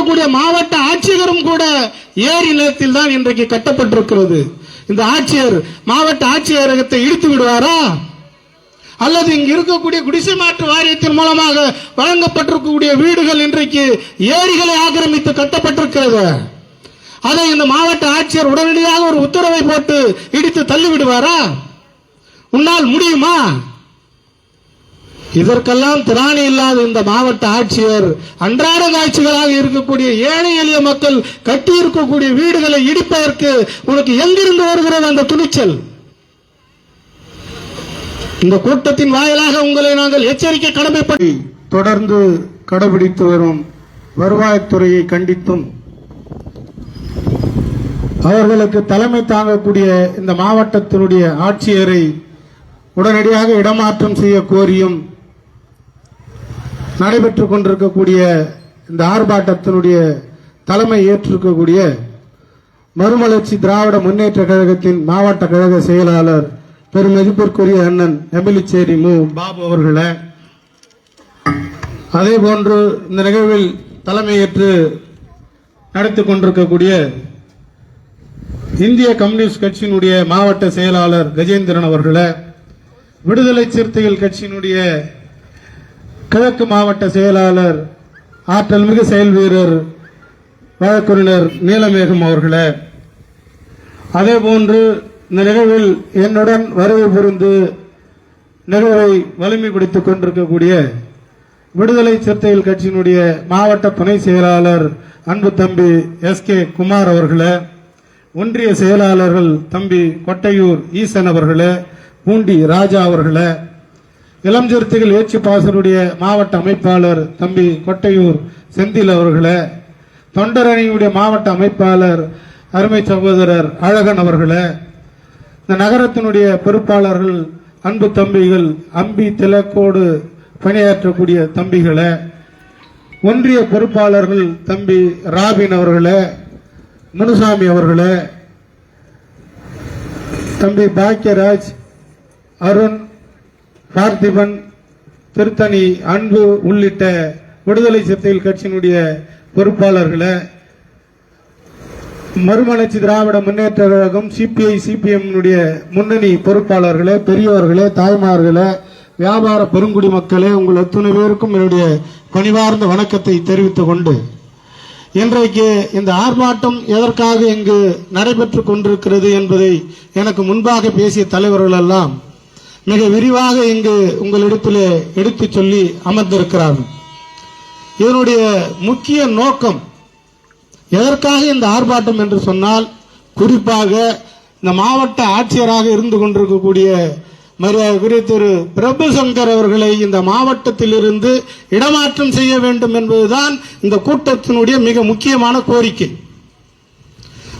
இருக்கக்கூடிய மாவட்ட ஆட்சியரும் கூட ஏரி நிலத்தில் தான் இன்றைக்கு கட்டப்பட்டிருக்கிறது. இந்த ஆட்சியர் மாவட்ட ஆட்சியரகத்தை இழுத்து விடுவாரா? அல்லது இங்கு இருக்கக்கூடிய குடிசை மாற்று வாரியத்தின் மூலமாக வழங்கப்பட்டிருக்கக்கூடிய வீடுகள் இன்றைக்கு ஏரிகளை ஆக்கிரமித்து கட்டப்பட்டிருக்கிறது? அதை இந்த மாவட்ட ஆட்சியர் உடனடியாக ஒரு உத்தரவை போட்டு இடித்து தள்ளிவிடுவாரா? உன்னால் முடியுமா? இதற்கெல்லாம் திராணி இல்லாத இந்த மாவட்ட ஆட்சியர் அன்றாட காட்சிகளாக இருக்கக்கூடிய ஏழை எளிய மக்கள் கட்டி இருக்கக்கூடிய வீடுகளை இடிப்பதற்கு உனக்கு எங்கிருந்து வருகிறது அந்த துணிச்சல்? இந்த கூட்டத்தின் வாயிலாக உங்களை நாங்கள் எச்சரிக்கை கடமைப்படி தொடர்ந்து கடைபிடித்து வரும் வருவாய்த்துறையை கண்டித்தும் அவர்களுக்கு தலைமை தாங்கக்கூடிய இந்த மாவட்டத்தினுடைய ஆட்சியரை உடனடியாக இடமாற்றம் செய்ய கோரியும் நடைபெற்றுக் கொண்டிருக்கக்கூடிய இந்த ஆர்ப்பாட்டத்தினுடைய தலைமை ஏற்றிருக்கக்கூடிய மறுமலர்ச்சி திராவிட முன்னேற்ற கழகத்தின் மாவட்ட கழக செயலாளர் பெருமதிப்பிற்குரிய அண்ணன் எமிலிச்சேரி மு. பாபு அவர்களை அதே போன்று இந்த நிகழ்வில் தலைமையேற்று நடத்தி கொண்டிருக்கக்கூடிய இந்திய கம்யூனிஸ்ட் கட்சியினுடைய மாவட்ட செயலாளர் கஜேந்திரன் அவர்களை விடுதலை சிறுத்தைகள் கட்சியினுடைய கிழக்கு மாவட்ட செயலாளர் ஆற்றல் மிகு செயல் வீரர் வழக்கறிஞர் நீலமேகம் அவர்களே அதே போன்று இந்த நிகழ்வில் என்னுடன் வருகை புரிந்து நிகழ்வை வலிமைப்படுத்திக் கொண்டிருக்கக்கூடிய விடுதலை சிறுத்தைகள் கட்சியினுடைய மாவட்ட துணை செயலாளர் அன்பு தம்பி எஸ் கே குமார் அவர்களே ஒன்றிய செயலாளர்கள் தம்பி கொட்டையூர் ஈசன் அவர்களே பூண்டி ராஜா அவர்களே இளம் சிறுத்தைகள் ஏச்சி பாசனுடைய மாவட்ட அமைப்பாளர் தம்பி கொட்டையூர் செந்தில் அவர்களே தொண்டரணியுடைய மாவட்ட அமைப்பாளர் அருமை சகோதரர் அழகன் அவர்களே இந்த நகரத்தினுடைய பொறுப்பாளர்கள் அன்பு தம்பிகள் அம்பி திலக்கோடு பணியாற்றக்கூடிய தம்பிகளே ஒன்றிய பொறுப்பாளர்கள் தம்பி ராபின் அவர்களே முனுசாமி அவர்களே தம்பி பாக்கியராஜ் அருண் பார்த்திபன் திருத்தணி அன்பு உள்ளிட்ட விடுதலை சிறுத்தைகள் கட்சியினுடைய பொறுப்பாளர்களை மறுமலர்ச்சி திராவிட முன்னேற்ற கழகம் சிபிஐ சிபிஎம் முன்னணி பொறுப்பாளர்களே பெரியவர்களே தாய்மார்களே வியாபார பெருங்குடி மக்களே உங்கள் அத்துணை பேருக்கும் என்னுடைய பணிவார்ந்த வணக்கத்தை தெரிவித்துக் கொண்டு இன்றைக்கு இந்த ஆர்ப்பாட்டம் எதற்காக இங்கு நடைபெற்றுக் கொண்டிருக்கிறது என்பதை எனக்கு முன்பாக பேசிய தலைவர்கள் எல்லாம் மிக விரிவாக இங்கு உங்களிடத்தில் எடுத்துச் சொல்லி அமர்ந்திருக்கிறார்கள் இதனுடைய முக்கிய நோக்கம் எதற்காக இந்த ஆர்ப்பாட்டம் என்று சொன்னால் குறிப்பாக இந்த மாவட்ட ஆட்சியராக இருந்து கொண்டிருக்கக்கூடிய மரியாதைக்குரிய திரு பிரபு சங்கர் அவர்களை இந்த மாவட்டத்திலிருந்து இடமாற்றம் செய்ய வேண்டும் என்பதுதான் இந்த கூட்டத்தினுடைய மிக முக்கியமான கோரிக்கை.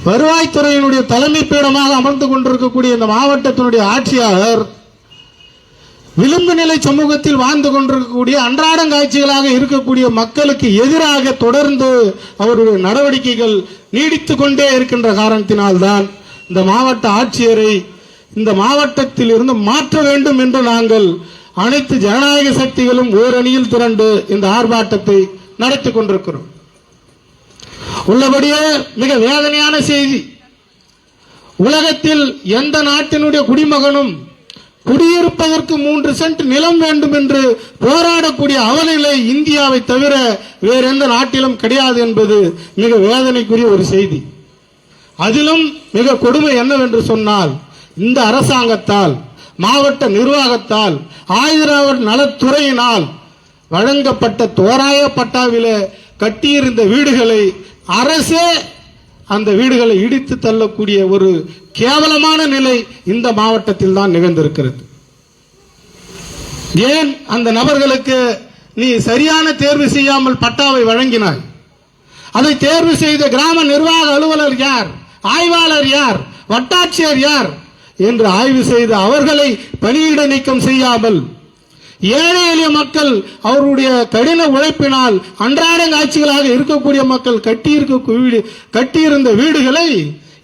வருவாய்த்துறையினுடைய தலைமை பீடமாக அமர்ந்து கொண்டிருக்கக்கூடிய இந்த மாவட்டத்தினுடைய ஆட்சியாளர் விளிம்பு நிலை சமூகத்தில் வாழ்ந்து கொண்டிருக்கக்கூடிய அன்றாடங்காட்சிகளாக இருக்கக்கூடிய மக்களுக்கு எதிராக தொடர்ந்து அவருடைய நடவடிக்கைகள் நீடித்து கொண்டே இருக்கின்ற காரணத்தினால்தான் இந்த மாவட்ட ஆட்சியரை இந்த மாவட்டத்தில் இருந்து மாற்ற வேண்டும் என்று நாங்கள் அனைத்து ஜனநாயக சக்திகளும் ஓரணியில் திரண்டு இந்த ஆர்ப்பாட்டத்தை நடத்தி கொண்டிருக்கிறோம். உள்ளபடியே மிக வேதனையான செய்தி. உலகத்தில் எந்த நாட்டினுடைய குடிமகனும் குடியிருப்பதற்கு மூன்று சென்ட் நிலம் வேண்டும் என்று போராடக்கூடிய அவநிலை இந்தியாவை தவிர வேற எந்த நாட்டிலும் கிடையாது என்பது மிக வேதனைக்குரிய ஒரு செய்தி. அதிலும் மிக கொடுமை என்னவென்று சொன்னால் இந்த அரசாங்கத்தால் மாவட்ட நிர்வாகத்தால் ஆயுதராவட் நலத்துறையினால் வழங்கப்பட்ட தோராய பட்டாவில கட்டியிருந்த வீடுகளை அரசே அந்த வீடுகளை இடித்து தள்ளக்கூடிய ஒரு கேவலமான நிலை இந்த மாவட்டத்தில் தான் நிகழ்ந்திருக்கிறது. ஏன் அந்த நபர்களுக்கு நீ சரியான தேர்வு செய்யாமல் பட்டாவை வழங்கினாய்? அதை தேர்வு செய்த கிராம நிர்வாக அலுவலர் யார்? ஆய்வாளர் யார்? வட்டாட்சியர் யார்? என்று ஆய்வு செய்து அவர்களை பணியிட நீக்கம் செய்யாமல் ஏழை எளிய மக்கள் அவருடைய கடின உழைப்பினால் அன்றாட காட்சிகளாக இருக்கக்கூடிய மக்கள் கட்டியிருக்க வீடு கட்டியிருந்த வீடுகளை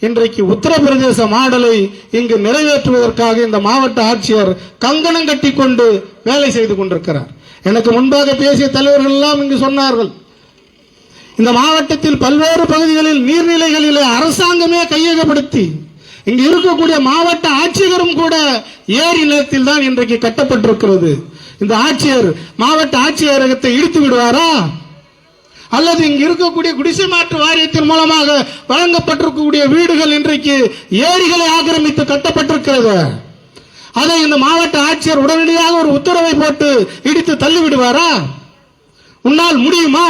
இன்றைக்கு உத்தரப்பிரதேச மாடலை இங்கு நிறைவேற்றுவதற்காக இந்த மாவட்ட ஆட்சியர் கங்கணம் கட்டி கொண்டு வேலை செய்து கொண்டிருக்கிறார். எனக்கு முன்பாக பேசிய தலைவர்கள் எல்லாம் இங்கு சொன்னார்கள். இந்த மாவட்டத்தில் பல்வேறு பகுதிகளில் நீர்நிலைகளிலே அரசாங்கமே கையகப்படுத்தி இங்கு இருக்கக்கூடிய மாவட்ட ஆட்சியரும் கூட ஏரி நிலத்தில் தான் இன்றைக்கு கட்டப்பட்டிருக்கிறது. இந்த ஆட்சியர் மாவட்ட ஆட்சியரகத்தை இழுத்து விடுவாரா? அல்லது இங்கு இருக்கக்கூடிய குடிசை மாற்று வாரியத்தின் மூலமாக வழங்கப்பட்டிருக்கக்கூடிய வீடுகள் இன்றைக்கு ஏரிகளை ஆக்கிரமித்து கட்டப்பட்டிருக்கிறது. அதை இந்த மாவட்ட ஆட்சியர் உடனடியாக ஒரு உத்தரவை போட்டு இடித்து தள்ளிவிடுவாரா? உன்னால் முடியுமா?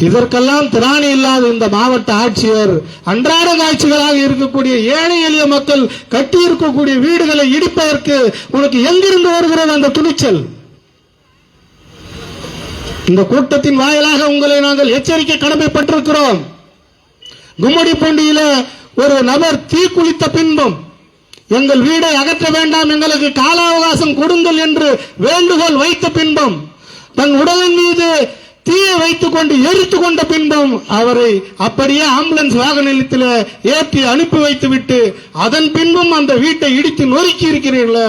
இதற்கெல்லாம் திராணி இல்லாத இந்த மாவட்ட ஆட்சியர் அன்றாட காட்சிகளாக இருக்கக்கூடிய ஏழை எளிய மக்கள் கட்டி இருக்கக்கூடிய வீடுகளை இடிப்பதற்கு உனக்கு எங்கிருந்து வருகிறது அந்த துணிச்சல்? இந்த கூட்டத்தின் வாயிலாக உங்களை நாங்கள் எச்சரிக்கை கடமைப்பட்டிருக்கிறோம். கும்மிடிப்பூண்டியில ஒரு நபர் தீக்குளித்த பின்பும் எங்கள் வீடை அகற்ற வேண்டாம் எங்களுக்கு கால அவகாசம் கொடுங்கள் என்று வேண்டுகோள் வைத்த பின்பும் தன் உடலின் மீது தீயை வைத்துக் கொண்டு எரித்து கொண்ட பின்பும் அவரை அப்படியே ஆம்புலன்ஸ் வாகன நிலையத்தில் ஏற்றி அனுப்பி வைத்துவிட்டு அதன் பின்பும் அந்த வீட்டை இடித்து நொறுக்கி இருக்கிறீர்களே.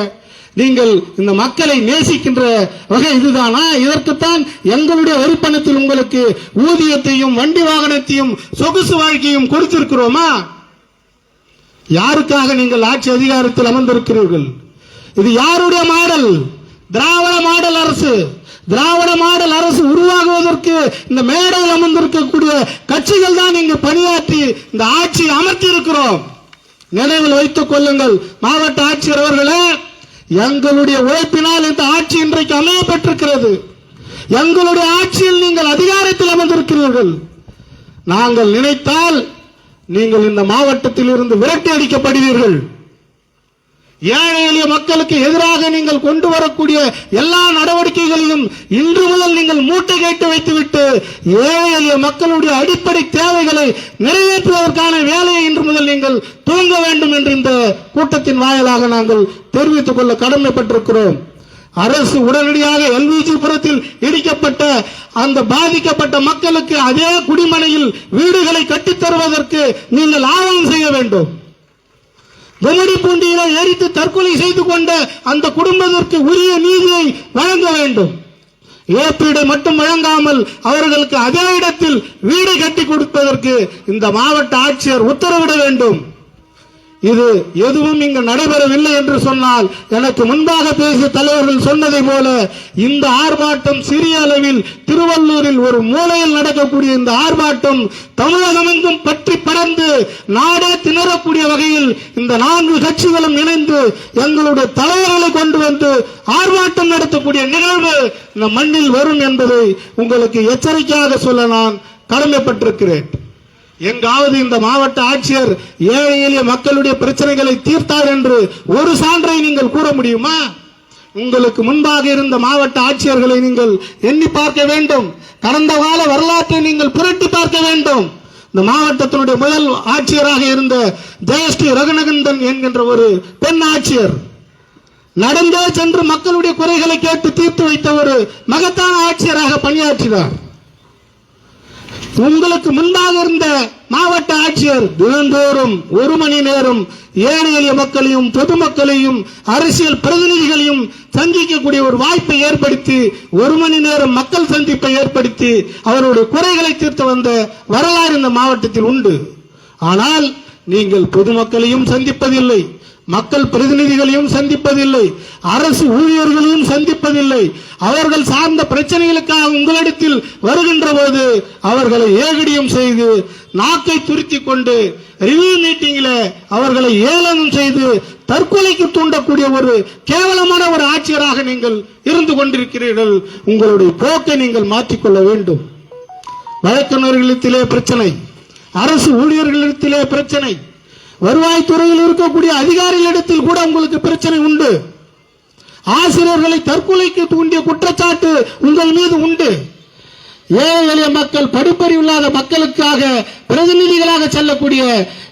நீங்கள் இந்த மக்களை நேசிக்கின்ற வகை இதுதானா? இதற்குத்தான் எங்களுடைய வரிப்பணத்தில் உங்களுக்கு ஊதியத்தையும் வண்டி வாகனத்தையும் சொகுசு வாழ்க்கையும் கொடுத்திருக்கிறோமா? யாருக்காக நீங்கள் ஆட்சி அதிகாரத்தில் அமர்ந்திருக்கிறீர்கள்? இது யாருடைய மாடல்? திராவிட மாடல் அரசு. திராவிட மாடல் அரசு உருவாகுவதற்கு இந்த மேடையில் அமர்ந்திருக்கக்கூடிய கட்சிகள் தான் இங்கு பணியாற்றி இந்த ஆட்சியை அமர்த்தி இருக்கிறோம் நினைவில் வைத்துக் கொள்ளுங்கள் மாவட்ட ஆட்சியர் அவர்களே எங்களுடைய உழைப்பினால் இந்த ஆட்சி இன்றைக்கு அமையப்பட்டிருக்கிறது. எங்களுடைய ஆட்சியில் நீங்கள் அதிகாரத்தில் அமர்ந்திருக்கிறீர்கள். நாங்கள் நினைத்தால் நீங்கள் இந்த மாவட்டத்தில் இருந்து விரட்டி அடிக்கப்படுவீர்கள். ஏழை எளிய மக்களுக்கு எதிராக நீங்கள் கொண்டு வரக்கூடிய எல்லா நடவடிக்கைகளையும் இன்று முதல் நீங்கள் மூட்டை கேட்டு வைத்துவிட்டு ஏழை எளிய மக்களுடைய அடிப்படை தேவைகளை நிறைவேற்றுவதற்கான வேலையை இன்று முதல் நீங்கள் தூங்க வேண்டும் என்று இந்த கூட்டத்தின் வாயிலாக நாங்கள் தெரிவித்துக் கொள்ள கடமைப்பட்டிருக்கிறோம். அரசு உடனடியாக எல்விஜி புறத்தில் இடிக்கப்பட்ட அந்த பாதிக்கப்பட்ட மக்களுக்கு அதே குடிமனையில் வீடுகளை கட்டித் தருவதற்கு நீங்கள் ஆவணம் செய்ய வேண்டும். வெள்ளடி பூண்டியில எரித்து தற்கொலை செய்து கொண்ட அந்த குடும்பத்திற்கு உரிய நீதியை வழங்க வேண்டும். இழப்பீடு மட்டும் வழங்காமல் அவர்களுக்கு அதே இடத்தில் வீடு கட்டி கொடுப்பதற்கு இந்த மாவட்ட ஆட்சியர் உத்தரவிட வேண்டும். இது எதுவும் இங்கு நடைபெறவில்லை என்று சொன்னால் எனக்கு முன்பாக பேசிய தலைவர்கள் சொன்னதை போல இந்த ஆர்ப்பாட்டம் சிறிய அளவில் திருவள்ளூரில் ஒரு மூலையில் நடக்கக்கூடிய இந்த ஆர்ப்பாட்டம் தமிழகமெங்கும் பற்றி பறந்து நாடே திணறக்கூடிய வகையில் இந்த நான்கு கட்சிகளும் இணைந்து எங்களுடைய தலைவர்களை கொண்டு வந்து ஆர்ப்பாட்டம் நடத்தக்கூடிய நிகழ்வு இந்த மண்ணில் வரும் என்பதை உங்களுக்கு எச்சரிக்கையாக சொல்ல நான் கடமைப்பட்டிருக்கிறேன். எங்காவது இந்த மாவட்ட ஆட்சியர் ஏழை எளிய மக்களுடைய பிரச்சனைகளை தீர்த்தார் என்று ஒரு சான்றை நீங்கள் கூற முடியுமா? உங்களுக்கு முன்பாக இருந்த மாவட்ட ஆட்சியர்களை நீங்கள் எண்ணி பார்க்க வேண்டும். கடந்த கால வரலாற்றை நீங்கள் புரட்டி பார்க்க வேண்டும். இந்த மாவட்டத்தினுடைய முதல் ஆட்சியராக இருந்த ஜெயஸ்ரீ ரகுநகந்தன் என்கின்ற ஒரு பெண் ஆட்சியர் நடந்தே சென்று மக்களுடைய குறைகளை கேட்டு தீர்த்து வைத்த ஒரு மகத்தான ஆட்சியராக பணியாற்றினார். உங்களுக்கு முன்பாக இருந்த மாவட்ட ஆட்சியர் தினந்தோறும் ஒரு மணி நேரம் ஏழை எளிய மக்களையும் பொதுமக்களையும் அரசியல் பிரதிநிதிகளையும் சந்திக்கக்கூடிய ஒரு வாய்ப்பை ஏற்படுத்தி ஒரு மணி நேரம் மக்கள் சந்திப்பை ஏற்படுத்தி அவருடைய குறைகளை தீர்த்து வந்த வரலாறு இந்த மாவட்டத்தில் உண்டு. ஆனால் நீங்கள் பொதுமக்களையும் சந்திப்பதில்லை. மக்கள் பிரதிநிதிகளையும் சந்திப்பதில்லை. அரசு ஊழியர்களையும் சந்திப்பதில்லை. அவர்கள் சார்ந்த பிரச்சனைகளுக்காக உங்களிடத்தில் வருகின்ற போது அவர்களை ஏகடியம் செய்து நாக்கை துருத்தி கொண்டு ரிவ்யூ மீட்டிங்கில் அவர்களை ஏளனம் செய்து தற்கொலைக்கு தூண்டக்கூடிய ஒரு கேவலமான ஒரு ஆட்சியராக நீங்கள் இருந்து கொண்டிருக்கிறீர்கள். உங்களுடைய போக்கை நீங்கள் மாற்றிக்கொள்ள வேண்டும். வழக்கறிஞர்களிடத்திலே பிரச்சனை. அரசு ஊழியர்களிடத்திலே பிரச்சனை. வருவாய்த்துறையில் இருக்கக்கூடிய அதிகாரிகளிடத்தில் கூட உங்களுக்கு பிரச்சனை உண்டு. ஆசிரியர்களை தற்கொலைக்கு தூண்டிய குற்றச்சாட்டு உங்கள் மீது உண்டு. ஏழை எளிய மக்கள் படிப்பறிவில்லாத மக்களுக்காக பிரதிநிதிகளாக செல்லக்கூடிய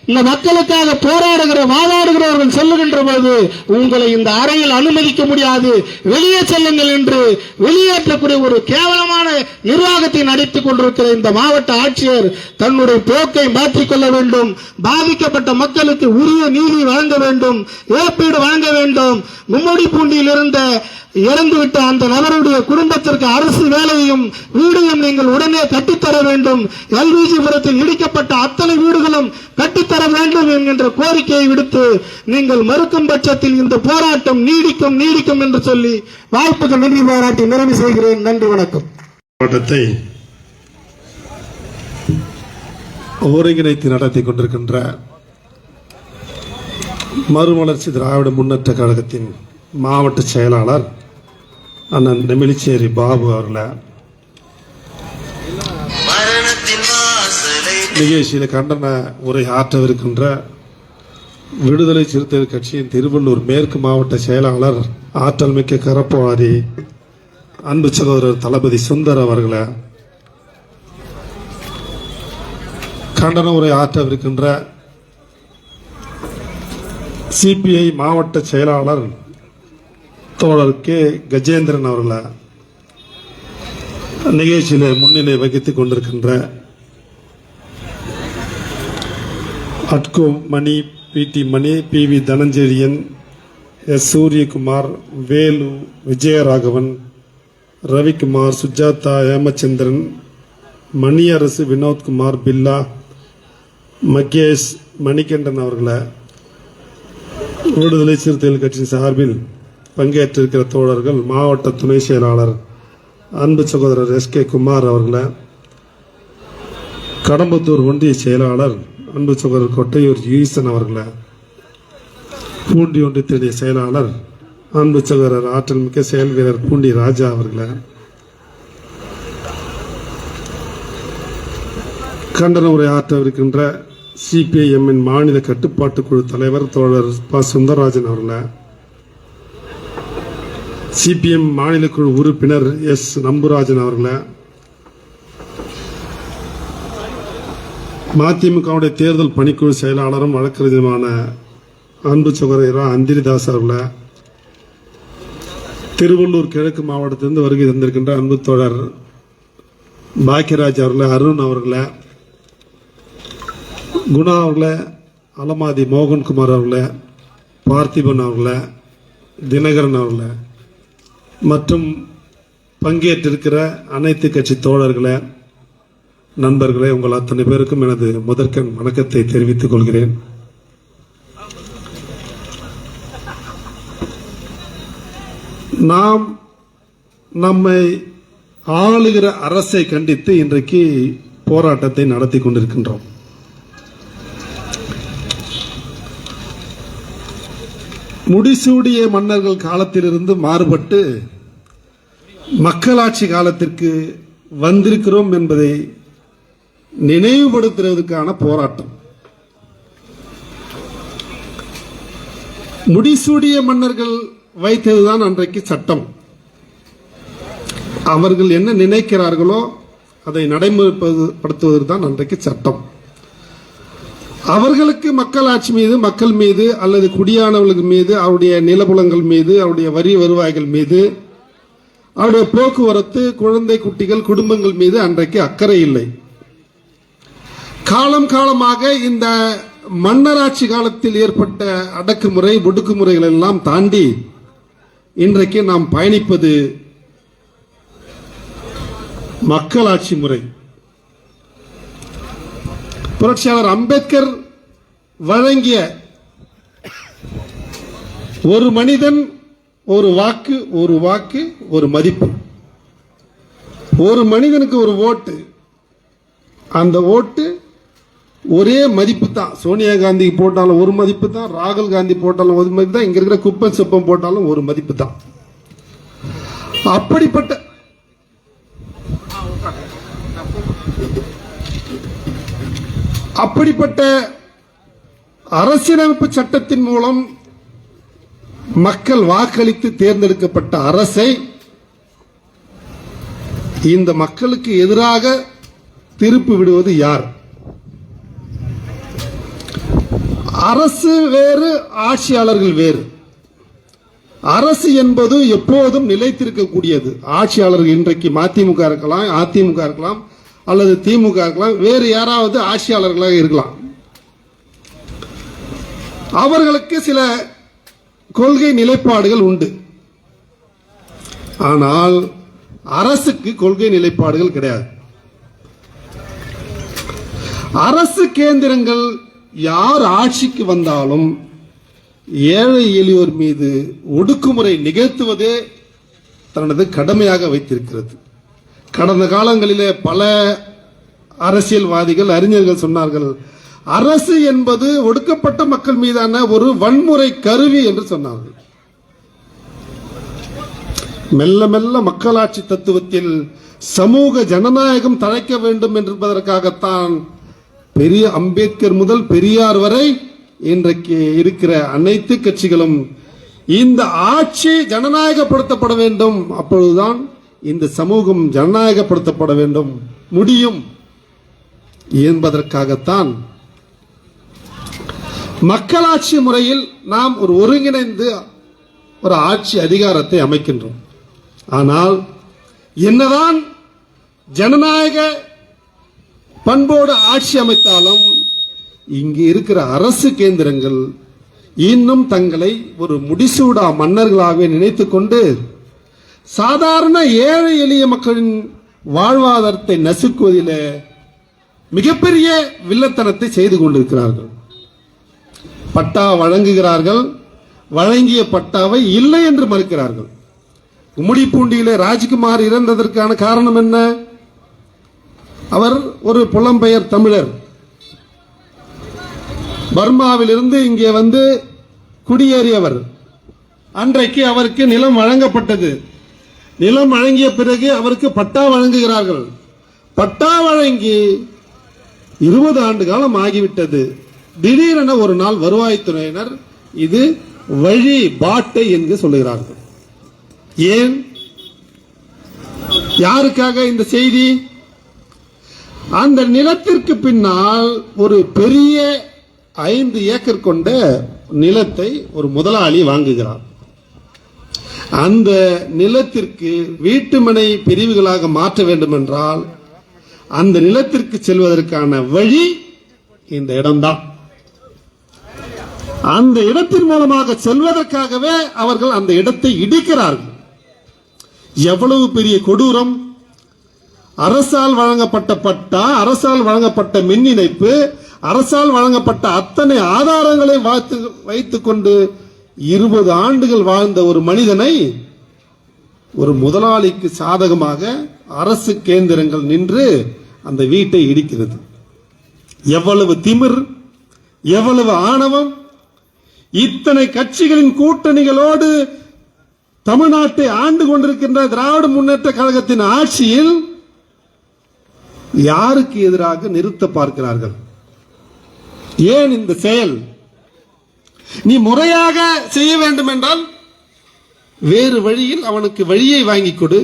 இந்த மக்களுக்காக போராடுகிற வாதாடுகிறவர்கள் சொல்லுகின்ற போது உங்களை இந்த அறையில் அனுமதிக்க முடியாது. வெளியே செல்லுங்கள் என்று வெளியேற்றக்கூடிய ஒரு கேவலமான நிர்வாகத்தை நடத்திக் கொண்டிருக்கிற இந்த மாவட்ட ஆட்சியர் தன்னுடைய போக்கை மாற்றிக்கொள்ள வேண்டும். பாதிக்கப்பட்ட மக்களுக்கு உரிய நீதி வழங்க வேண்டும். இழப்பீடு வழங்க வேண்டும். மும்மடி பூண்டியில் இருந்த இறந்துவிட்ட அந்த நபருடைய குடும்பத்திற்கு அரசு வேலையும் வீடையும் நீங்கள் உடனே கட்டித்தர வேண்டும். எல்விஜிபுரத்தில் இடிக்கப்பட்ட அத்தனை வீடுகளும் கட்டித்தர வேண்டும் என்கின்ற கோரிக்கையை விடுத்து நீங்கள் மறுக்கும் பட்சத்தில் இந்த போராட்டம் நீடிக்கும் நீடிக்கும் என்று சொல்லி வாய்ப்புகள் நன்றி பாராட்டி நிறைவு செய்கிறேன். நன்றி வணக்கம். போராட்டத்தை ஒருங்கிணைத்து நடத்தி கொண்டிருக்கின்ற மறுமலர்ச்சி திராவிட முன்னேற்ற கழகத்தின் மாவட்ட செயலாளர் அண்ணன் நெமிலிச்சேரி பாபு அவர்களை நிகழ்ச்சியில் கண்டன உரை ஆற்றவிருக்கின்ற விடுதலை சிறுத்தைகள் கட்சியின் திருவள்ளூர் மேற்கு மாவட்ட செயலாளர் ஆற்றல் மிக்க கரப்பவாரி அன்பு சகோதரர் தளபதி சுந்தர் அவர்களை. கண்டன உரை ஆற்றவிருக்கின்ற சிபிஐ மாவட்ட செயலாளர் தோழர் கே. கஜேந்திரன் அவர்களை நிகழ்ச்சியில் முன்னிலை வகித்துக் கொண்டிருக்கின்ற அட்கோ Mani P T Mani P V Dhananchezhiyan S Suriyakumar Velu Vijayaraghavan Ravikumar Sujatha Hemachandran Maniyarasu Vinothkumar Billa Mahesh Manikandan அவர்களை. விடுதலை சிறுத்தைகள் கட்சியின் சார்பில் பங்கேற்றிருக்கிற தோழர்கள் மாவட்ட துணை செயலாளர் அன்பு சகோதரர் எஸ் கே குமார் அவர்களை. கடம்பத்தூர் ஒன்றிய செயலாளர் அன்பு சகோதரர் கொட்டையூர் ஈசன் அவர்களை பூண்டி ஒன்றியத்தினுடைய செயலாளர் அன்பு சகோதரர் ஆற்றல் மிக்க செயல் வீரர் பூண்டி ராஜா அவர்களை கண்டன உரை ஆற்றவிருக்கின்ற சிபிஐஎம்மின் மாநில கட்டுப்பாட்டு குழு தலைவர் தோழர் ப. சுந்தரராஜன் அவர்களை சிபிஎம் மாநில குழு உறுப்பினர் எஸ். நம்புராஜன் அவர்களை மதிமுகவுடைய தேர்தல் பணிக்குழு செயலாளரும் வழக்கறிஞருமான அன்பு சுகரையரா அந்திரிதாஸ் அவர்களை திருவள்ளூர் கிழக்கு மாவட்டத்திலிருந்து வருகை தந்திருக்கின்ற அன்பு தோழர் பாக்கியராஜ் அவர்களை அருண் அவர்களை குணா அவர்களை அலமாதி மோகன்குமார் அவர்களை பார்த்திபன் அவர்களை தினகரன் அவர்களை மற்றும் பங்கேற்றிருக்கிற அனைத்து கட்சி தோழர்களை நண்பர்களே உங்கள் அத்தனை பேருக்கும் எனது முதற்கண் வணக்கத்தை தெரிவித்துக் கொள்கிறேன். நாம் நம்மை ஆளுகிற அரசை கண்டித்து இன்றைக்கு போராட்டத்தை நடத்தி கொண்டிருக்கின்றோம். முடிசூடிய மன்னர்கள் காலத்திலிருந்து மாறுபட்டு மக்களாட்சி காலத்திற்கு வந்திருக்கிறோம் என்பதை நினைவுபடுத்துவதற்கான போராட்டம். முடிசூடிய மன்னர்கள் வைத்ததுதான் அன்றைக்கு சட்டம். அவர்கள் என்ன நினைக்கிறார்களோ அதை நடைமுறைப்படுத்துவதற்கு தான் அன்றைக்கு சட்டம். அவர்களுக்கு மக்களாட்சி மீது மக்கள் மீது அல்லது குடியானவர்களுக்கு மீது அவருடைய நிலபுலங்கள் மீது அவருடைய வரி வருவாய்கள் மீது அவருடைய போக்குவரத்து குழந்தை குட்டிகள் குடும்பங்கள் மீது அன்றைக்கு அக்கறை இல்லை. காலம் காலமாக இந்த மன்னராட்சி காலத்தில் ஏற்பட்ட அடக்குமுறை ஒடுக்குமுறைகள் எல்லாம் தாண்டி இன்றைக்கு நாம் பயணிப்பது மக்களாட்சி முறை. புரட்சியாளர் அம்பேத்கர் வழங்கிய ஒரு மனிதன் ஒரு வாக்கு ஒரு வாக்கு ஒரு மதிப்பு. ஒரு மனிதனுக்கு ஒரு ஓட்டு. அந்த ஓட்டு ஒரே மதிப்பு தான். சோனியா காந்தி போட்டாலும் ஒரு மதிப்பு தான் ராகுல் காந்தி போட்டாலும் ஒரு மதிப்பு தான் இங்க இருக்கிற குப்பம் செப்பம் போட்டாலும் ஒரு மதிப்பு தான். அப்படிப்பட்ட அப்படிப்பட்ட அரசியலமைப்பு சட்டத்தின் மூலம் மக்கள் வாக்களித்து தேர்ந்தெடுக்கப்பட்ட அரசை இந்த மக்களுக்கு எதிராக திருப்பி விடுவது யார்? அரசு வேறு ஆட்சியாளர்கள் வேறு. அரசு என்பது எப்போதும் நிலைத்திருக்கக்கூடியது. ஆட்சியாளர்கள் இன்றைக்கு மதிமுக இருக்கலாம் அதிமுக இருக்கலாம் அல்லது திமுக இருக்கலாம் வேறு யாராவது ஆட்சியாளர்களாக இருக்கலாம். அவர்களுக்கு சில கொள்கை நிலைப்பாடுகள் உண்டு. ஆனால் அரசுக்கு கொள்கை நிலைப்பாடுகள் கிடையாது. அரசு கேந்திரங்கள் யார் ஆட்சிக்கு வந்தாலும் ஏழை எளியோர் மீது ஒடுக்குமுறை நிகழ்த்துவதே தனது கடமையாக வைத்திருக்கிறது. கடந்த காலங்களிலே பல அரசியல்வாதிகள் அறிஞர்கள் சொன்னார்கள் அரசு என்பது ஒடுக்கப்பட்ட மக்கள் மீதான ஒரு வன்முறை கருவி என்று சொன்னார்கள். மெல்ல மெல்ல மக்களாட்சி தத்துவத்தில் சமூக ஜனநாயகம் தழைக்க வேண்டும் என்பதற்காகத்தான் பெரிய அம்பேத்கர் முதல் பெரியார் வரை இன்றைக்கு இருக்கிற அனைத்து கட்சிகளும் இந்த ஆட்சி ஜனநாயகப்படுத்தப்பட வேண்டும். அப்பொழுதுதான் இந்த சமூகம் ஜனநாயகப்படுத்தப்பட வேண்டும். முடியும் என்பதற்காகத்தான் மக்களாட்சி முறையில் நாம் ஒரு ஒருங்கிணைந்து ஒரு ஆட்சி அதிகாரத்தை அமைக்கின்றோம். ஆனால் என்னதான் ஜனநாயக பண்போடு ஆட்சி அமைத்தாலும் இங்கு இருக்கிற அரசு கேந்திரங்கள் இன்னும் தங்களை ஒரு முடிசூடா மன்னர்களாகவே நினைத்து கொண்டு சாதாரண ஏழை எளிய மக்களின் வாழ்வாதாரத்தை நசுக்குவதில் மிகப்பெரிய வில்லத்தனத்தை செய்து கொண்டிருக்கிறார்கள். பட்டா வழங்குகிறார்கள். வழங்கிய பட்டாவை இல்லை என்று மறுக்கிறார்கள். கும்மிடிப்பூண்டியிலே ராஜ்குமார் இறந்ததற்கான காரணம் என்ன? அவர் ஒரு புலம்பெயர் தமிழர். பர்மாவிலிருந்து இங்கே வந்து குடியேறியவர். அன்றைக்கு அவருக்கு நிலம் வழங்கப்பட்டது. நிலம் வழங்கிய பிறகு அவருக்கு பட்டா வழங்குகிறார்கள். பட்டா வழங்கி இருபது ஆண்டு காலம் ஆகிவிட்டது. திடீரென ஒரு நாள் வருவாய்த்துறையினர் இது வழி பாட்டை என்று சொல்லுகிறார்கள். ஏன்? யாருக்காக இந்த செய்தி? அந்த நிலத்திற்கு பின்னால் ஒரு பெரிய ஐந்து ஏக்கர் கொண்ட நிலத்தை ஒரு முதலாளி வாங்குகிறார். அந்த நிலத்திற்கு வீட்டுமனை பிரிவுகளாக மாற்ற வேண்டும் என்றால் அந்த நிலத்திற்கு செல்வதற்கான வழி இந்த இடம்தான். அந்த இடத்தின் மூலமாக செல்வதற்காகவே அவர்கள் அந்த இடத்தை இடிக்கிறார்கள். எவ்வளவு பெரிய கொடூரம் அரசால் வழங்கப்பட்ட பட்டா அரசால் வழங்கப்பட்ட மின் இணைப்பு அரசால் வழங்கப்பட்ட அத்தனை ஆதாரங்களை வைத்து வைத்துக் கொண்டு இருபது ஆண்டுகள் வாழ்ந்த ஒரு மனிதனை ஒரு முதலாளிக்கு சாதகமாக அரசு கேந்திரங்கள் நின்று அந்த வீட்டை இடிக்கிறது. எவ்வளவு திமிர் எவ்வளவு ஆணவம் இத்தனை கட்சிகளின் கூட்டணிகளோடு தமிழ்நாட்டை ஆண்டு கொண்டிருக்கின்ற திராவிட முன்னேற்ற கழகத்தின் ஆட்சியில் யாருக்கு எதிராக நிறுத்த பார்க்கிறார்கள்? ஏன் இந்த செயல்? நீ முறையாக செய்ய வேண்டும் என்றால் வேறு வழியில் அவனுக்கு வழியை வாங்கி கொடு.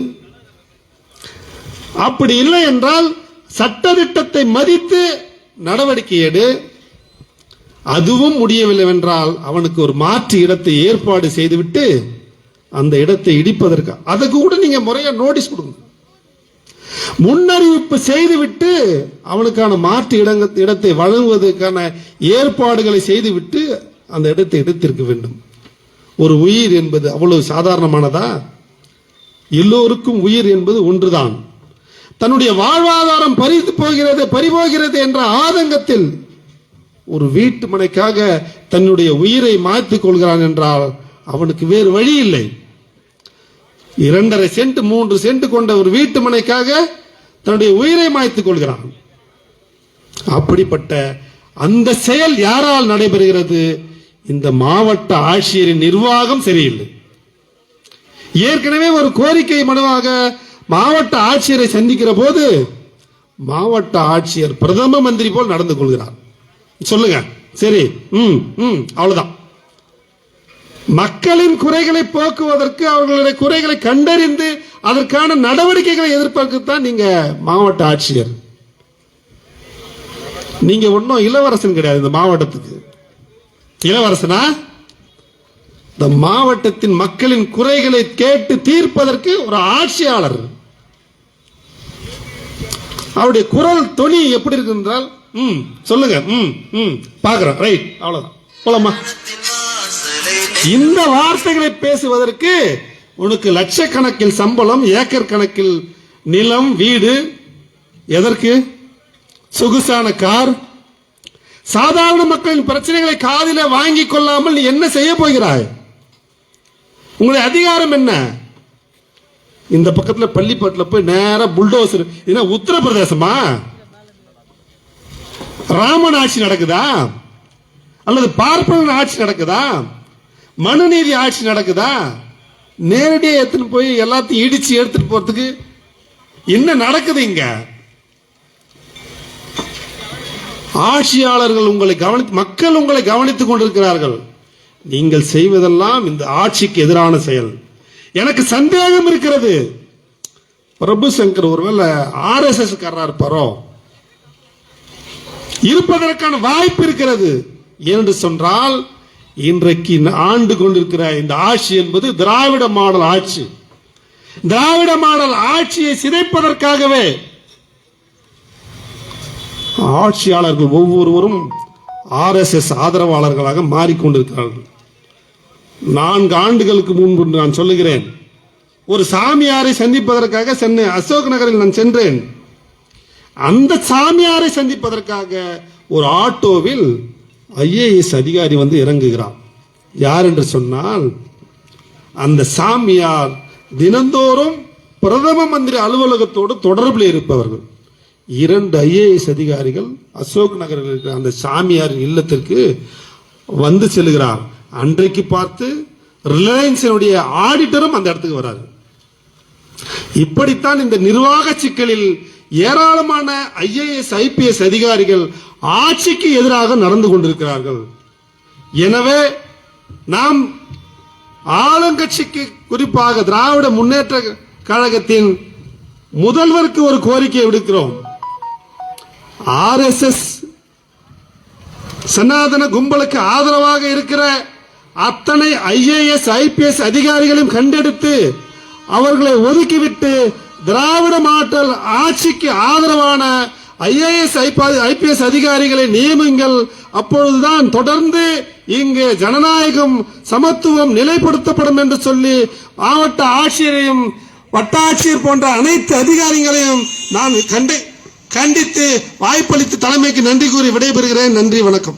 அப்படி இல்லை என்றால் சட்டத்திட்டத்தை மதித்து நடவடிக்கை எடு. அதுவும் முடியவில்லை என்றால் அவனுக்கு ஒரு மாற்று இடத்தை ஏற்பாடு செய்துவிட்டு அந்த இடத்தை இடிப்பதற்கு. அதுக்கு கூட நீங்க முறையா நோட்டீஸ் கொடுங்க. முன்னறிவிப்பு செய்துவிட்டு அவனுக்கான மாற்று இடங்க இடத்தை வழங்குவதற்கான ஏற்பாடுகளை செய்துவிட்டு அந்த இடத்தை எடுத்திருக்க வேண்டும். ஒரு உயிர் என்பது அவ்வளவு சாதாரணமானதா? எல்லோருக்கும் உயிர் என்பது ஒன்றுதான். தன்னுடைய வாழ்வாதாரம் பறித்து போகிறது பறிபோகிறது என்ற ஆதங்கத்தில் ஒரு வீட்டு மனைக்காக தன்னுடைய உயிரை மாற்றிக் கொள்கிறான் என்றால் அவனுக்கு வேறு வழி இல்லை. இரண்டரை சென்ட் மூன்று சென்ட் கொண்ட ஒரு வீட்டு மனைக்காக தன்னுடைய உயிரை மாய்த்துக் கொள்கிறான். அப்படிப்பட்ட அந்த செயல் யாரால் நடைபெறுகிறது? இந்த மாவட்ட ஆட்சியரின் நிர்வாகம் சரியில்லை. ஏற்கனவே ஒரு கோரிக்கை மனுவாக மாவட்ட ஆட்சியரை சந்திக்கிற போது மாவட்ட ஆட்சியர் பிரதம மந்திரி போல் நடந்து கொள்கிறார். சொல்லுங்க. சரி. ம் ம் அவ்வளவுதான். மக்களின் குறைகளை போக்குவதற்கு அவர்களுடைய குறைகளை கண்டறிந்து அதற்கான நடவடிக்கைகளை எதிர்பார்க்கத்தான் நீங்க மாவட்ட ஆட்சியர். நீங்க ஒன்றும் இளவரசன் கிடையாது இந்த மாவட்டத்துக்கு. இளவரசனா? இந்த மாவட்டத்தின் மக்களின் குறைகளை கேட்டு தீர்ப்பதற்கு ஒரு ஆட்சியாளர். அவருடைய குரல் தொனி எப்படி இருக்கு என்றால் ம் சொல்லுங்க ம் ம் பார்க்குறோம் ரைட் அவ்வளவுதான். போலாமா? இந்த வார்த்தைகளை பேசுவதற்கு உனக்கு லட்சக்கணக்கில் சம்பளம் ஏக்கர் கணக்கில் நிலம் வீடு எதற்கு? சொகுசான கார். சாதாரண மக்களின் பிரச்சனைகளை காதில வாங்கிக் கொள்ளாமல் நீ என்ன செய்ய போகிறாய்? உங்களுடைய அதிகாரம் என்ன? இந்த பக்கத்தில் பள்ளிப்பட்டில் போய் நேராக புல்டோசர் என்ன உத்தரப்பிரதேசமா? ராமன் ஆட்சி நடக்குதா? அல்லது பார்ப்பனன் ஆட்சி நடக்குதா? மனுநீதி ஆட்சி நடக்குதா? நேரடியாக எடுத்துன்னு போய் எல்லாத்தையும் இடிச்சு எடுத்துட்டு போறதுக்கு என்ன நடக்குது இங்க? ஆட்சியாளர்கள் உங்களை கவனித்து மக்கள் உங்களை கவனித்துக் கொண்டிருக்கிறார்கள். நீங்கள் செய்வதெல்லாம் இந்த ஆட்சிக்கு எதிரான செயல். எனக்கு சந்தேகம் இருக்கிறது. பிரபு சங்கர் ஒருவேளை ஆர்எஸ்எஸ் காரரா இருப்பாரோ? இருப்பதற்கான வாய்ப்பு இருக்கிறது. என்று சொன்னால் இன்றைக்கு ஆண்டு கொண்டிருக்கிற இந்த ஆட்சி என்பது திராவிட மாடல் ஆட்சி. திராவிட மாடல் ஆட்சியை சிதைப்பதற்காகவே ஆட்சியாளர்கள் ஒவ்வொருவரும் ஆர்எஸ்எஸ் ஆதரவாளர்களாக மாறிக்கொண்டிருக்கிறார்கள். நான்கு ஆண்டுகளுக்கு முன்பு நான் சொல்லுகிறேன். ஒரு சாமியாரை சந்திப்பதற்காக சென்னை அசோக் நகரில் நான் சென்றேன். அந்த சாமியாரை சந்திப்பதற்காக ஒரு ஆட்டோவில் ஐஏஎஸ் அதிகாரி வந்து இறங்குகிறார் யார் என்று சொன்னால் அந்த சாமியார் தினந்தோறும் பிரதம மந்திரி அலுவலகத்தோடு தொடர்பில் இருப்பவர்கள். இரண்டு ஐஏஎஸ் அதிகாரிகள் அசோக் நகரில் இருக்கிற அந்த சாமியார் இல்லத்திற்கு வந்து செல்கிறார். அன்றைக்கு பார்த்து ரிலையன்ஸினுடைய ஆடிட்டரும் அந்த இடத்துக்கு வராரு. இப்படித்தான் இந்த நிர்வாக சிக்கலில் ஏராளமான ஐஏஎஸ் ஐபிஎஸ் அதிகாரிகள் ஆட்சிக்கு எதிராக நடந்து கொண்டிருக்கிறார்கள். எனவே நாம் ஆளுங்கட்சிக்கு குறிப்பாக திராவிட முன்னேற்ற கழகத்தின் முதல்வருக்கு ஒரு கோரிக்கை விடுக்கிறோம். ஆர்எஸ்எஸ் சனாதன கும்பலுக்கு ஆதரவாக இருக்கிற அத்தனை ஐஏஎஸ் ஐபிஎஸ் அதிகாரிகளையும் கண்டெடுத்து அவர்களை ஒதுக்கிவிட்டு திராவிட மாற்றல் ஆட்சிக்கு ஆதரவான ஐஏஎஸ் ஐபிஎஸ் அதிகாரிகளை நியமிங்கள். அப்பொழுதுதான் தொடர்ந்து இங்கு ஜனநாயகம் சமத்துவம் நிலைப்படுத்தப்படும் என்று சொல்லி மாவட்ட ஆட்சியரையும் வட்டாட்சியர் போன்ற அனைத்து அதிகாரிகளையும் நான் கண்டி கண்டித்து வாய்ப்பளித்து தலைமைக்கு நன்றி கூறி விடைபெறுகிறேன். நன்றி வணக்கம்.